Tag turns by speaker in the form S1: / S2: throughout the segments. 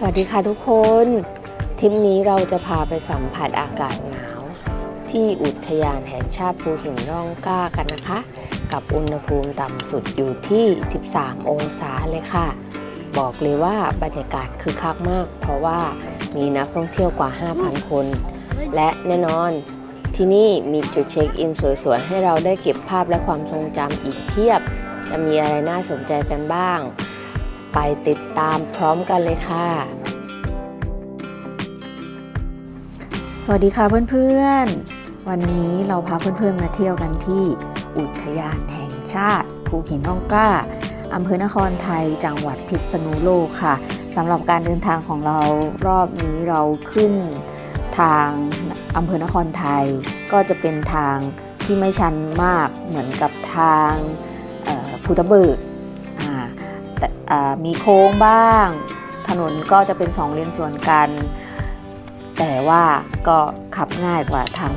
S1: สวัสดีค่ะทุกคนทริปนี้เราจะพาไปสัมผัสอากาศหนาว ที่อุทยานแห่งชาติภูหินร่องกล้ากันนะคะ กับอุณหภูมิต่ำสุดอยู่ที่ 13 องศาเลยค่ะ บอกเลยว่าบรรยากาศคือคักมาก เพราะว่ามีนักท่องเที่ยวกว่า 5,000 คน และแน่นอนที่นี่มีจุดเช็คอินสวยๆ ให้เราได้เก็บภาพและความทรงจำอีกเพียบ จะมีอะไรน่าสนใจกันบ้าง ไปติดตามพร้อมกันเลยค่ะ
S2: สวัสดีค่ะเพื่อนๆ วันนี้เราพาเพื่อนๆมาเที่ยวกันที่อุทยานแห่งชาติ ภูหินร่องกล้าอำเภอนครไทยจังหวัดพิษณุโลกค่ะสำหรับการเดินทางของเรารอบนี้เราขึ้นทางอำเภอนครไทย ก็จะเป็นทางที่ไม่ชันมากเหมือนกับทางเอ่อภูตะเบิก มีโค้งบ้าง ถนนก็จะเป็นสองเลนสวนกัน แต่ว่าก็ขับง่ายกว่าทาง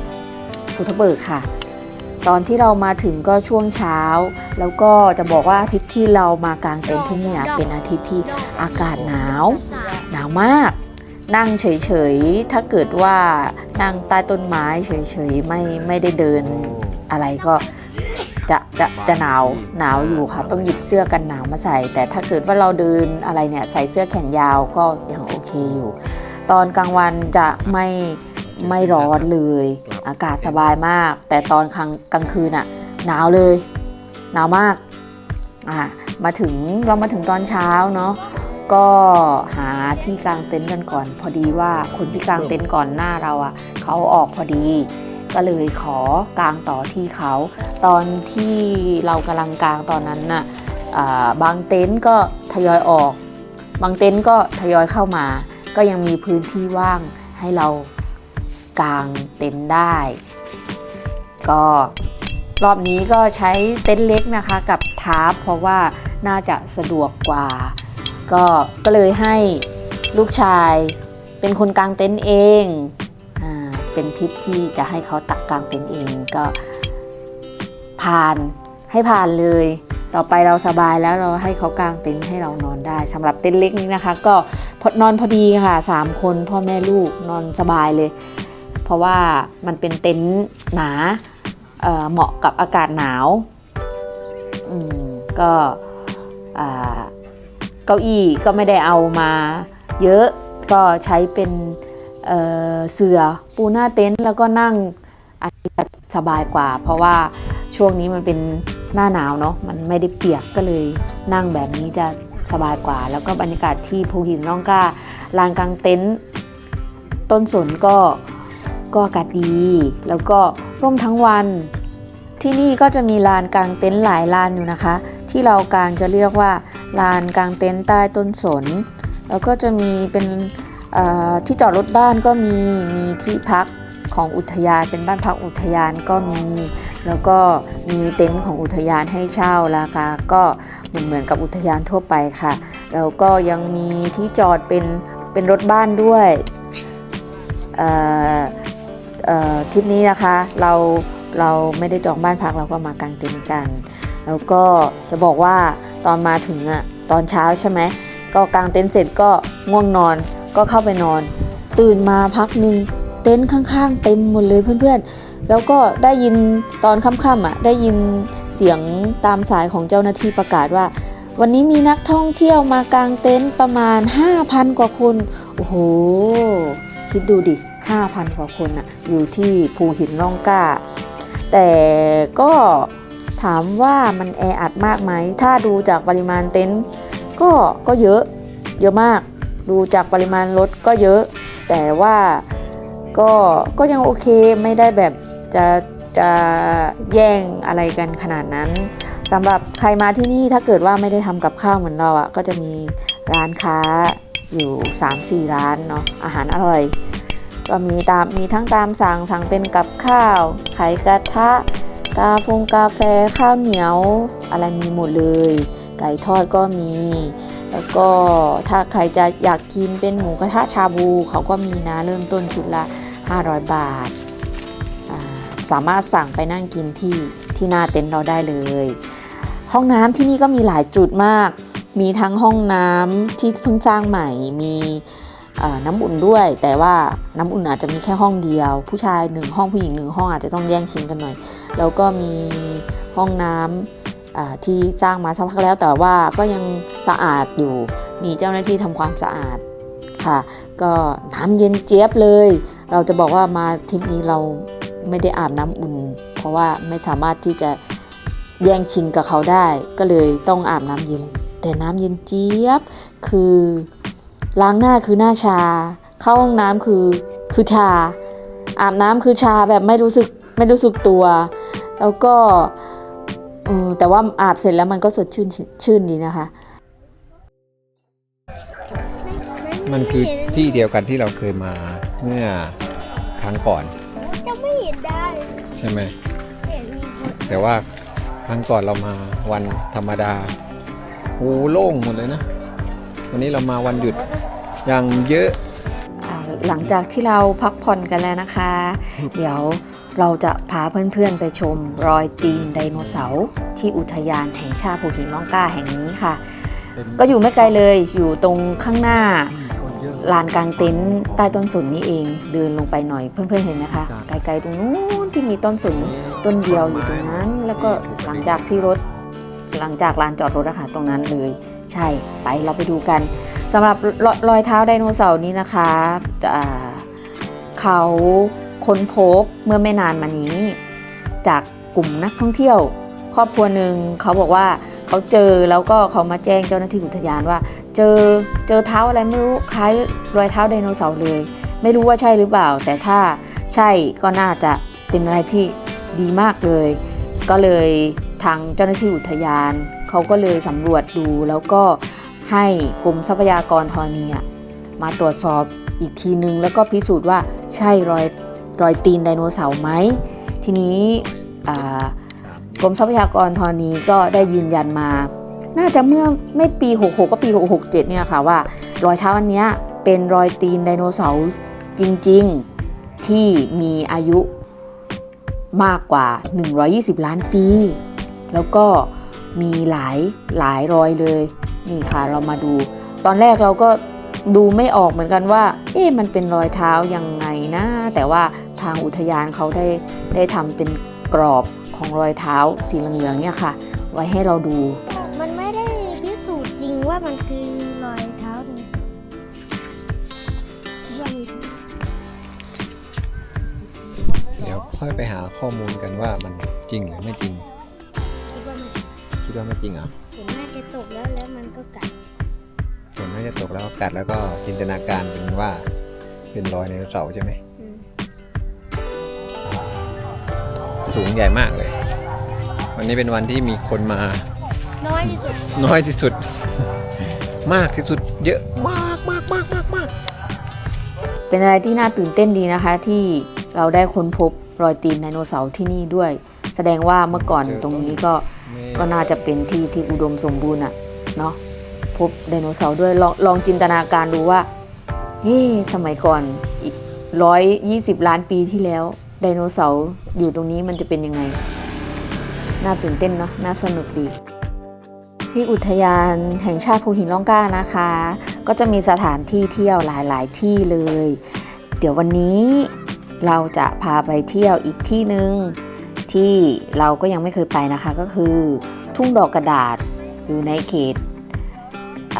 S2: ภูทะเบิกค่ะ ตอนที่เรามาถึงก็ช่วงเช้า แล้วก็จะบอกว่าอาทิตย์ที่เรามากางเต็นท์ที่นี่เป็นอาทิตย์ที่อากาศหนาว หนาวมากนั่งเฉยๆ ถ้าเกิดว่านั่งใต้ต้นไม้เฉยๆ ไม่ไม่ได้เดินอะไรก็ จะจะจะหนาวหนาวอยู่ค่ะ ต้องหยิบเสื้อกันหนาวมาใส่ แต่ถ้าเกิดว่าเราเดินอะไรเนี่ยใส่เสื้อแขนยาวก็ยังโอเคอยู่ ตอนกลางวันจะไม่ไม่ร้อนเลย อากาศสบายมาก แต่ตอนกลางกลางคืนอะหนาวเลย หนาวมากอะมาถึงเรามาถึงตอนเช้าเนาะก็หาที่กางเต็นท์กันก่อน พอดีว่าคนที่กางเต็นท์ก่อนหน้าเราอะเขาออกพอดี ก็เลยขอกางต่อที่เขา ตอนที่เรากำลังกางตอนนั้นน่ะอ่าบางเต็นท์ก็ทยอยออก บางเต็นท์ก็ทยอยเข้ามา ก็ยังมีพื้นที่ว่างให้เรากางเต็นท์ได้ ก็รอบนี้ก็ใช้เต็นท์เล็กนะคะกับทาร์ปเพราะว่าน่าจะสะดวกกว่า ก็ก็เลยให้ลูกชายเป็นคนกางเต็นท์เอง เป็นทริปที่จะให้เขาตักกลางเต็นท์เองก็ผ่านให้ผ่านเลย ต่อไปเราสบายแล้วเราให้เขากางเต็นท์ให้เรานอนได้สำหรับเต็นท์เล็กนี้นะคะ ก็พอนอนพอดีค่ะสามคนพ่อแม่ลูกนอนสบายเลย เพราะว่ามันเป็นเต็นท์หนาเเหมาะกับอากาศหนาวก็เก้าอี้ก็ไม่ได้เอามาเยอะก็ใช้เป็น เเสือปูหน้าเต็นท์แล้วก็นั่งอาจจะสบายกว่า เพราะว่าช่วงนี้มันเป็นหน้าหนาวเนาะมันไม่ได้เปียกก็เลยนั่งแบบนี้จะสบายกว่า แล้วก็บรรยากาศที่ภูหินร่องกล้าลานกลางเต็นท์ต้นสนก็ก็อากาศดี แล้วก็ร่มทั้งวัน ที่นี่ก็จะมีลานกลางเต็นท์หลายลานอยู่นะคะ ที่เรากลางจะเรียกว่าลานกลางเต็นท์ใต้ต้นสน แล้วก็จะมีเป็น ที่จอดรถบ้านก็มีมีที่พักของอุทยานเป็นบ้านพักอุทยานก็มี แล้วก็มีเต็นท์ของอุทยานให้เช่าราคาก็เหมือนเหมือนกับอุทยานทั่วไปค่ะ แล้วก็ยังมีที่จอดเป็นเป็นรถบ้านด้วยทริปนี้นะคะเราเราไม่ได้จองบ้านพักเราก็มากางเต็นท์กัน แล้วก็จะบอกว่าตอนมาถึงอะตอนเช้าใช่ไหมก็กางเต็นท์เสร็จก็ง่วงนอน ก็เข้าไปนอน ตื่นมาพักหนึ่งเต็นท์ข้างๆ เต็มหมดเลยเพื่อนๆ แล้วก็ได้ยินตอนค่ำๆอะได้ยินเสียงตามสายของเจ้าหน้าที่ประกาศว่า วันนี้มีนักท่องเที่ยวมากางเต็นท์ประมาณ 5,000 กว่าคน โอ้โห คิดดูดิ 5,000 กว่าคนอะอยู่ที่ภูหินร่องกล้า แต่ก็ถามว่ามันแออัดมากไหม ถ้าดูจากปริมาณเต็นท์ก็ก็เยอะเยอะมาก ดูจากปริมาณรถก็เยอะ แต่ว่าก็ก็ยังโอเคไม่ได้แบบจะจะแย่งอะไรกันขนาดนั้นสำหรับใครมาที่นี่ถ้าเกิดว่าไม่ได้ทำกับข้าวเหมือนเราอะ่ะก็จะมีร้านค้าอยู่ 3-4 ร้านเนาะอาหารอร่อย ก็มีตามมีทั้งตามสั่งสั่งเป็นกับข้าว ไข่กระทะ กาฟงกาแฟข้าวเหนียว อะไรมีหมดเลย ไก่ทอดก็มี แล้วก็ถ้าใครจะอยากกินเป็นหมูกระทะชาบูเขาก็มีนะเริ่มต้นชุดละ 500 บาท สามารถสั่งไปนั่งกินที่ที่หน้าเต็นท์เราได้เลย ห้องน้ำที่นี่ก็มีหลายจุดมาก มีทั้งห้องน้ำที่เพิ่งสร้างใหม่ มีน้ำอุ่นด้วย แต่ว่าน้ำอุ่นอาจจะมีแค่ห้องเดียว ผู้ชายหนึ่งห้องผู้หญิงหนึ่งห้องอาจจะต้องแย่งชิงกันหน่อย แล้วก็มีห้องน้ำ ที่สร้างมาสักพักแล้วแต่ว่าก็ยังสะอาดอยู่มีเจ้าหน้าที่ทำความสะอาดค่ะ ก็น้ำเย็นเจี๊ยบเลย เราจะบอกว่ามาทริปนี้เราไม่ได้อาบน้ำอุ่น เพราะว่าไม่สามารถที่จะแย่งชิงกับเขาได้ ก็เลยต้องอาบน้ำเย็น แต่น้ำเย็นเจี๊ยบคือล้างหน้าคือหน้าชา เข้าห้องน้ำคือคือชา อาบน้ำคือชาแบบไม่รู้สึกไม่รู้สึกตัว แล้วก็ เออแต่ว่าอาบเสร็จแล้วมันก็สดชื่นชื่นดีนะคะ
S3: มันคือที่เดียวกันที่เราเคยมาเมื่อครั้งก่อน
S4: จะไม่เห็นได้
S3: ใช่ไหม
S4: เห็นมีคน
S3: แต่ว่าครั้งก่อนเรามาวันธรรมดาโอ้โล่งหมดเลยนะ วันนี้เรามาวันหยุดอย่างเยอะ
S2: อ่าหลังจากที่เราพักผ่อนกันแล้วนะคะ เดี๋ยว เราจะพาเพื่อนๆไปชมรอยตีนไดโนเสาร์ที่อุทยานแห่งชาติภูหินร่องกล้าแห่งนี้ค่ะ ก็อยู่ไม่ไกลเลยอยู่ตรงข้างหน้าลานกลางเต็นท์ใต้ต้นสนนี่เองเดินลงไปหน่อยเพื่อนๆเห็นไหมคะ ไกลๆตรงนู้นที่มีต้นสนต้นเดียวอยู่ตรงนั้น แล้วก็หลังจากที่รถ หลังจากลานจอดรถอะค่ะตรงนั้นเลย ใช่ไปเราไปดูกันสำหรับรรอยเท้าไดโนเสาร์นี้นะคะจะอ่าเขา ค้นพบเมื่อไม่นานมานี้ จากกลุ่มนักท่องเที่ยว ครอบครัวหนึ่งเขาบอกว่าเขาเจอแล้วก็เขามาแจ้งเจ้าหน้าที่อุทยานว่า เจอเจอเท้าอะไรไม่รู้คล้ายรอยเท้าไดโนเสาร์เลย ไม่รู้ว่าใช่หรือเปล่า แต่ถ้าใช่ก็น่าจะเป็นอะไรที่ดีมากเลย ก็เลยทางเจ้าหน้าที่อุทยาน เขาก็เลยสำรวจดูแล้วก็ให้กรมทรัพยากรธรณีมาตรวจสอบอีกทีนึง แล้วก็พิสูจน์ว่าใช่รอย รอยตีนไดโนเสาร์ไหม ทีนี้กรมทรัพยากรธรณีก็ได้ยืนยันมา น่าจะเมื่อไม่ปี 66 ก็ปี 667 เนี่ยค่ะว่ารอยเท้าอันนี้เป็นรอยตีนไดโนเสาร์จริง ๆ ที่มีอายุมากกว่า 120 ล้านปี แล้วก็มีหลายหลายรอยเลย นี่ค่ะเรามาดู ตอนแรกเราก็ดูไม่ออกเหมือนกันว่า เอ๊ะมันเป็นรอยเท้ายังไงนะ แต่ว่าทางอุทยานเขาได้ได้ทำเป็นกรอบของรอยเท้าสีเหลืองๆเนี่ยค่ะ ไว้ให้เราดู
S4: มันไม่ได้พิสูจน์จริงว่ามันคือรอยเท้าดินสอว่ามี
S3: เดี๋ยวค่อยไปหาข้อมูลกันว่ามันจริงหรือไม่จริง
S4: คิดว่ามัน
S3: คิดว่าไม่จริงเหรอะ
S4: ฝนน่าจะตกแล้วแล้วมันก็กัด
S3: ฝนน่าจะตกแล้วกัดแล้วก็จินตนาการเป็นว่าเป็นรอยไดโนเสาร์ใช่ไหม
S4: อืม
S3: สูงใหญ่มากเลย วันนี้เป็นวันที่มีคนมา
S4: น้อยที่สุด
S3: น้อยที่สุด มากที่สุด เยอะมากมากมากมากมาก
S2: เป็นอะไรที่น่าตื่นเต้นดีนะคะ ที่เราได้ค้นพบรอยตีนไดโนเสาร์ที่นี่ด้วย แสดงว่าเมื่อก่อนตรงนี้ก็ก็น่าจะเป็นที่ที่อุดมสมบูรณ์อะเนาะพบไดโนเสาร์ด้วยลองลองจินตนาการดูว่าเฮ้สมัยก่อนอีกร้อยยี่สิบล้านปีที่แล้ว ไดโนเสาร์อยู่ตรงนี้มันจะเป็นยังไง น่าตื่นเต้นเนาะน่าสนุกดี ที่อุทยานแห่งชาติภูหินร่องกล้านะคะ ก็จะมีสถานที่เที่ยวหลายๆ ที่เลย เดี๋ยววันนี้เราจะพาไปเที่ยวอีกที่หนึ่งที่เราก็ยังไม่เคยไปนะคะก็คือ ทุ่งดอกกระดาษอยู่ในเขต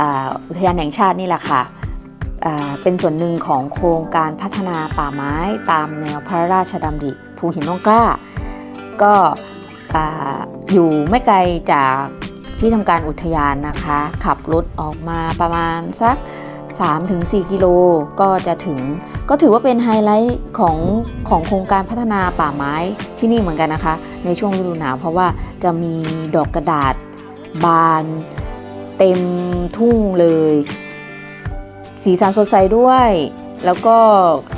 S2: อ,อุทยานแห่งชาตินี่แหละค่ะอ่า เป็นส่วนหนึ่งของโครงการพัฒนาป่าไม้ตามแนวพระราชดำริภูหินร่องกล้า ก็อ่าอยู่ไม่ไกลจากที่ทำการอุทยานนะคะ ขับรถออกมาประมาณสัก 3-4 กิโลก็จะถึง ก็ถือว่าเป็นไฮไลท์ของของโครงการพัฒนาป่าไม้ที่นี่เหมือนกันนะคะ ในช่วงฤดูหนาวเพราะว่าจะมีดอกกระดาษบานเต็มทุ่งเลย สีสันสดใสด้วย แล้วก็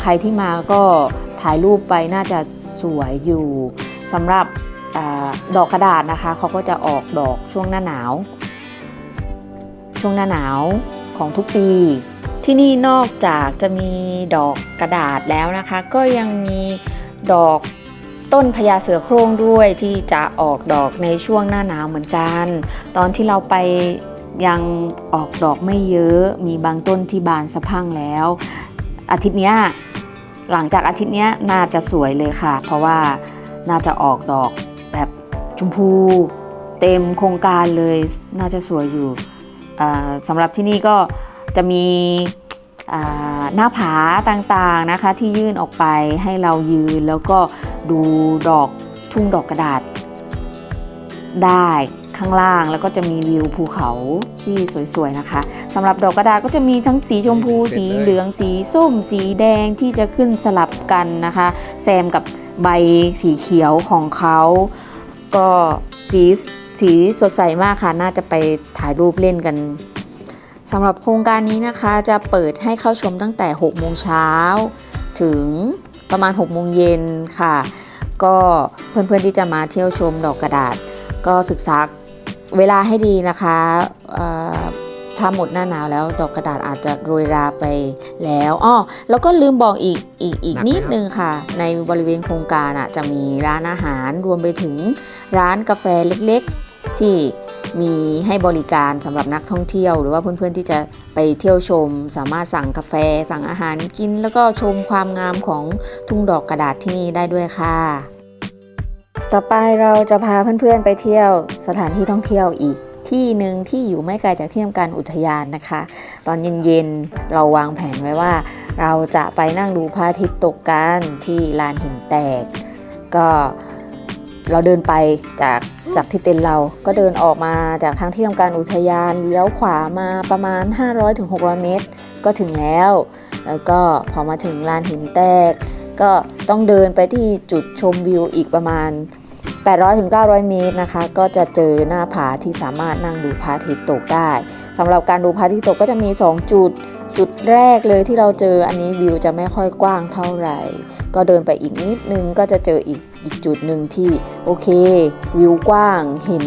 S2: ใครที่มาก็ถ่ายรูปไปน่าจะสวยอยู่สำหรับอดอกกระดาษนะคะเขาก็จะออกดอกช่วงหน้าหนาว ช่วงหน้าหนาวของทุกปี ที่นี่นอกจากจะมีดอกกระดาษแล้วนะคะ ก็ยังมีดอกต้นพญาเสือโคร่งด้วยที่จะออกดอกในช่วงหน้าหนาวเหมือนกัน ตอนที่เราไป ยังออกดอกไม่เยอะ มีบางต้นที่บานสะพั่งแล้ว อาทิตย์นี้หลังจากอาทิตย์นี้น่าจะสวยเลยค่ะ เพราะว่าน่าจะออกดอกแบบชมพูเต็มโครงการเลยน่าจะสวยอยู่สำหรับที่นี่ก็จะมีหน้าผาต่างๆนะคะที่ยื่นออกไปให้เรายืนแล้วก็ดูดอกทุ่งดอกกระดาษได้ ข้างล่างแล้วก็จะมีวิวภูเขาที่สวยๆนะคะสำหรับดอกกระดาษก็จะมีทั้งสีชมพู
S3: เสร็จเลย
S2: สีเหลืองสีส้ม สีแดงที่จะขึ้นสลับกันนะคะแซมกับใบสีเขียวของเขาก็สีสีสดใสมากค่ะ น่าจะไปถ่ายรูปเล่นกันสำหรับโครงการนี้นะคะจะเปิดให้เข้าชมตั้งแต่ 6 โมงเช้า ถึงประมาณ 6 โมงเย็นค่ะ ก็เพื่อนๆที่จะมาเที่ยวชมดอกกระดาษ ก็ศึกษา เวลาให้ดีนะคะเอ่อถ้าหมดหน้าหนาวแล้วดอกกระดาษอาจจะโรยราไปแล้วอ้อแล้วก็ลืมบอกอีกอีกอีก
S3: หนักไหม
S2: นิด
S3: ครับ
S2: นึงค่ะ ในบริเวณโครงการอะจะมีร้านอาหารรวมไปถึงร้านกาแฟเล็กๆ ที่มีให้บริการสำหรับนักท่องเที่ยว หรือว่าเพื่อนๆที่จะไปเที่ยวชม สามารถสั่งกาแฟสั่งอาหารกิน แล้วก็ชมความงามของทุ่งดอกกระดาษที่นี่ได้ด้วยค่ะ ต่อไปเราจะพาเพื่อนๆไปเที่ยวสถานที่ท่องเที่ยวอีกที่หนึ่งที่อยู่ไม่ไกลจากที่ทำการอุทยานนะคะ ตอนเย็นๆเราวางแผนไว้ว่า เราจะไปนั่งดูพระอาทิตย์ตกกันที่ลานหินแตก ก็เราเดินไปจากจากที่เต็นเราก็เดินออกมาจากทางที่ทำการอุทยานเลี้ยวขวามาประมาณ 500-600 เมตร ก็ถึงแล้ว แล้วก็พอมาถึงลานหินแตก ก็ต้องเดินไปที่จุดชมวิวอีกประมาณ 800ถึง900 เมตรนะคะ ก็จะเจอหน้าผาที่สามารถนั่งดูพระอาทิตย์ตกได้สำหรับการดูพระอาทิตย์ตกก็จะมี 2 จุดจุดแรกเลยที่เราเจออันนี้วิวจะไม่ค่อยกว้างเท่าไหร่ ก็เดินไปอีกนิดนึงก็จะเจออีกอีกจุดหนึ่งที่โอเค วิวกว้างเห็น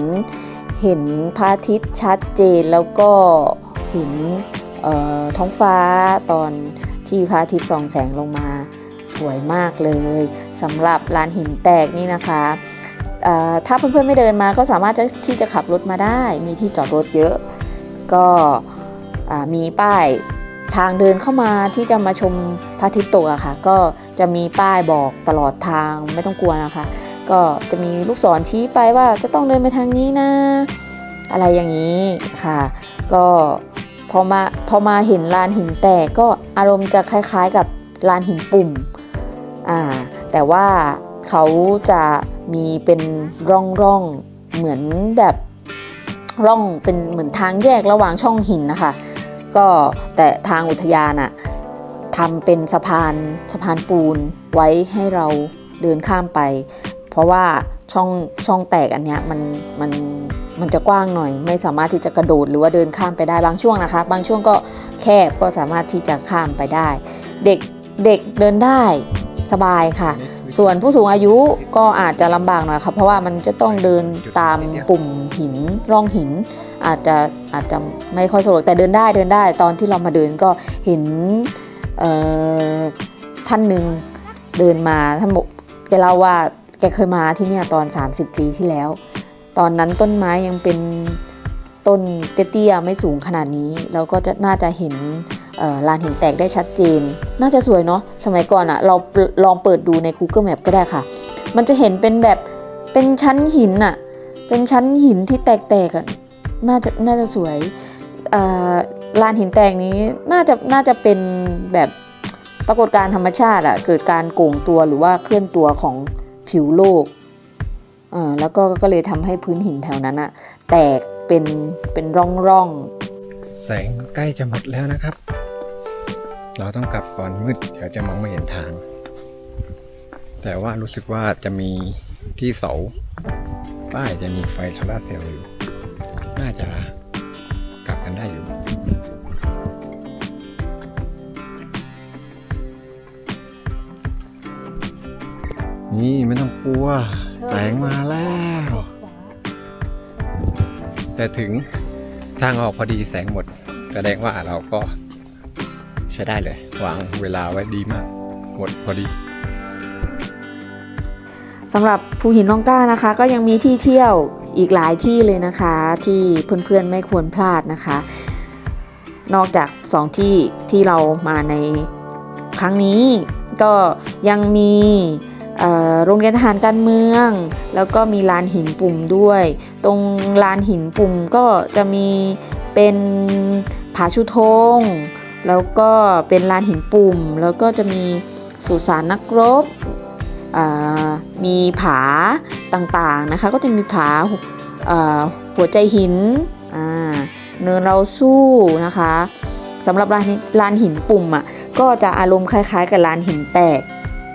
S2: เห็นพระอาทิตย์ชัดเจนแล้วก็เห็นท้องฟ้าตอนที่พระอาทิตย์ส่องแสงลงมา สวยมากเลยสำหรับลานหินแตกนี่นะคะ ถ้าเพื่อนๆไม่เดินมาก็สามารถที่จะขับรถมาได้ มีที่จอดรถเยอะ ก็มีป้ายทางเดินเข้ามาที่จะมาชมพระอาทิตย์ตกอะค่ะ ก็จะมีป้ายบอกตลอดทางไม่ต้องกลัวนะคะ ก็จะมีลูกศรชี้ไปว่าจะต้องเดินไปทางนี้นะ อะไรอย่างนี้ค่ะ ก็พอมาพอมาเห็นลานหินแตกก็อารมณ์จะคล้ายๆกับลานหินปุ่มอ่าแต่ว่า เขาจะมีเป็นร่องร่องๆเหมือนแบบร่องเป็นเหมือนทางแยกระหว่างช่องหินนะคะ ก็แต่ทางอุทยานอะทำเป็นสะพานสะพานปูนไว้ให้เราเดินข้ามไป เพราะว่าช่องช่องแตกอันเนี้ยมันมันมันจะกว้างหน่อย ไม่สามารถที่จะกระโดดหรือว่าเดินข้ามไปได้บางช่วงนะคะ บางช่วงก็แคบก็สามารถที่จะข้ามไปได้ เด็กเด็กเดินได้สบายค่ะ ส่วนผู้สูงอายุก็อาจจะลำบากหน่อยค่ะเพราะว่ามันจะต้องเดินตามปุ่มหินร่องหิน อาจจะอาจจะไม่ค่อยสะดวกแต่เดินได้เดินได้ ตอนที่เรามาเดินก็เห็นท่านหนึ่งเดินมาท่านบอกแกเล่าว่าแกเคยมาที่เนี่ยตอน 30 ปีที่แล้ว ตอนนั้นต้นไม้ยังเป็น ต้นเตี้ยๆไม่สูงขนาดนี้แล้วก็จะน่าจะเห็นลานหินแตกได้ชัดเจน น่าจะสวยเนาะสมัยก่อนอะเราลองเปิดดูใน Google Map ก็ได้ค่ะ มันจะเห็นเป็นแบบเป็นชั้นหินอะเป็นชั้นหินที่แตกๆอะน่าจะน่าจะสวยลานหินแตกนี้น่าจะน่าจะเป็นแบบปรากฏการธรรมชาติอะเกิดการโก่งตัวหรือว่าเคลื่อนตัวของผิวโลกอ่าแล้วก็ก็เลยทำให้พื้นหินแถวนั้นอะแตก เป็นเป็นร่องร่อง
S3: แสงใกล้จะหมดแล้วนะครับ เราต้องกลับก่อนมืดเดี๋ยวจะมองไม่เห็นทาง แต่ว่ารู้สึกว่าจะมีที่เสาป้ายจะมีไฟโซลาเซลล์อยู่ น่าจะกลับกันได้อยู่นี่ไม่ต้องกลัว แสงมาแล้ว แต่ถึงทางออกพอดีแสงหมดแสดงว่าเราก็ใช้ได้เลยวางเวลาไว้ดีมาก หมดพอดี
S2: สำหรับภูหินล่องกล้านะคะ ก็ยังมีที่เที่ยวอีกหลายที่เลยนะคะ ที่เพื่อนๆไม่ควรพลาดนะคะ นอกจากสองที่ที่เรามาในครั้งนี้ก็ยังมี โรงเรียนทหารการเมือง แล้วก็มีลานหินปุ่มด้วย ตรงลานหินปุ่มก็จะมีเป็นผาชุธงแล้วก็เป็นลานหินปุ่ม แล้วก็จะมีสุสานนักรบมีผาต่างๆนะคะ ก็จะมีผาหัวใจหินเนินเราสู้นะคะสำหรับลานลานหินปุ่มอะก็จะอารมณ์คล้ายๆ กับลานหินแตก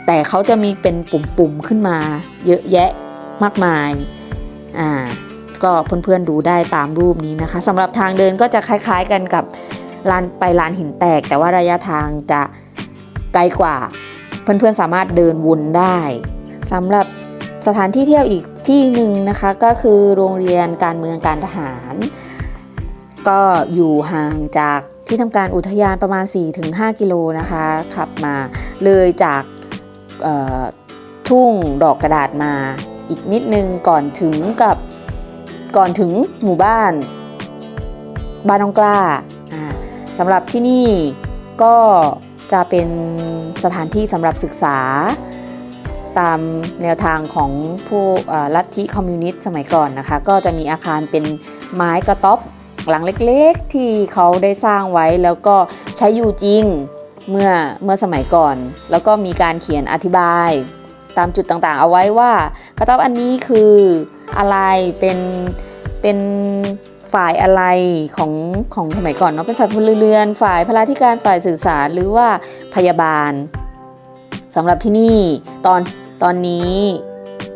S2: แต่เขาจะมีเป็นปุ่มๆขึ้นมาเยอะแยะมากมาย อ่า ก็เพื่อนๆดูได้ตามรูปนี้นะคะสำหรับทางเดินก็จะคล้ายๆกันกับลานไปลานหินแตก แต่ว่าระยะทางจะไกลกว่า เพื่อนๆสามารถเดินวนได้สำหรับสถานที่เที่ยวอีกที่หนึ่งนะคะก็คือโรงเรียนการเมืองการทหาร ก็อยู่ห่างจากที่ทำการอุทยานประมาณ 4-5 กิโลนะคะ ขับมาเลยจาก ทุ่งดอกกระดาษมาอีกนิดนึงก่อนถึงกับก่อนถึงหมู่บ้านบ้านน้องกล้าสำหรับที่นี่ก็จะเป็นสถานที่สำหรับศึกษา ตามแนวทางของผู้ลัทธิคอมมิวนิสต์สมัยก่อนนะคะ ก็จะมีอาคารเป็นไม้กระต๊อบหลังเล็กๆ ที่เขาได้สร้างไว้แล้วก็ใช้อยู่จริง เมื่อเมื่อสมัยก่อน แล้วก็มีการเขียนอธิบาย ตามจุดต่างๆ เอาไว้ว่ากระต๊อบอันนี้คืออะไรเป็นเป็นฝ่ายอะไรของของสมัยก่อนเนาะเป็นฝ่ายพลเรือน ฝ่ายพลาธิการฝ่ายสื่อสารหรือว่าพยาบาลสำหรับที่นี่ตอนตอนนี้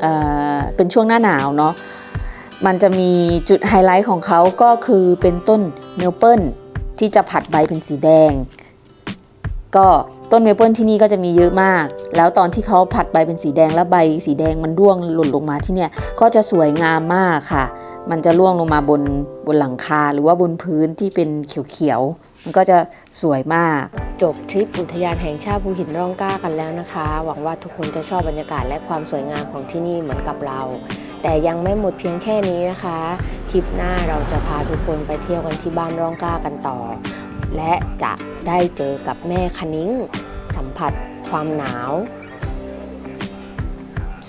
S2: เอ่อเป็นช่วงหน้าหนาวเนาะมันจะมีจุดไฮไลท์ของเขาก็คือเป็นต้นเมลเปิลที่จะผัดใบเป็นสีแดง ก็ต้นเมเปิลที่นี่ก็จะมีเยอะมาก แล้วตอนที่เขาผัดใบเป็นสีแดงแล้วใบสีแดงมันร่วงหล่นลงมาที่เนี่ยก็จะสวยงามมากค่ะ มันจะร่วงลงมาบนบนหลังคาหรือว่าบนพื้นที่เป็นเขียวๆมันก็จะสวยมาก
S1: จบทริปอุทยานแห่งชาติภูหินร่องกล้ากันแล้วนะคะ หวังว่าทุกคนจะชอบบรรยากาศและความสวยงามของที่นี่เหมือนกับเรา แต่ยังไม่หมดเพียงแค่นี้นะคะ ทริปหน้าเราจะพาทุกคนไปเที่ยวกันที่บ้านร่องกล้ากันต่อ และจะได้เจอกับแม่คนิ้ง สัมผัสความหนาว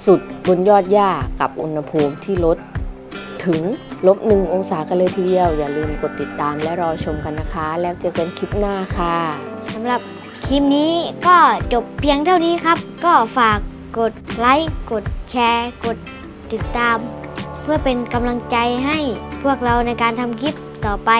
S1: สุดบนยอดหญ้ากับอุณหภูมิที่ลดถึงลบหนึ่งองศากันเลยทีเดียว อย่าลืมกดติดตามและรอชมกันนะคะ แล้วเจอกันคลิปหน้าค่ะ
S4: สำหรับคลิปนี้ก็จบเพียงเท่านี้ครับ ก็ฝากกดไลค์กดแชร์ กดติดตาม เพื่อเป็นกำลังใจให้พวกเราในการทำคลิปต่อไป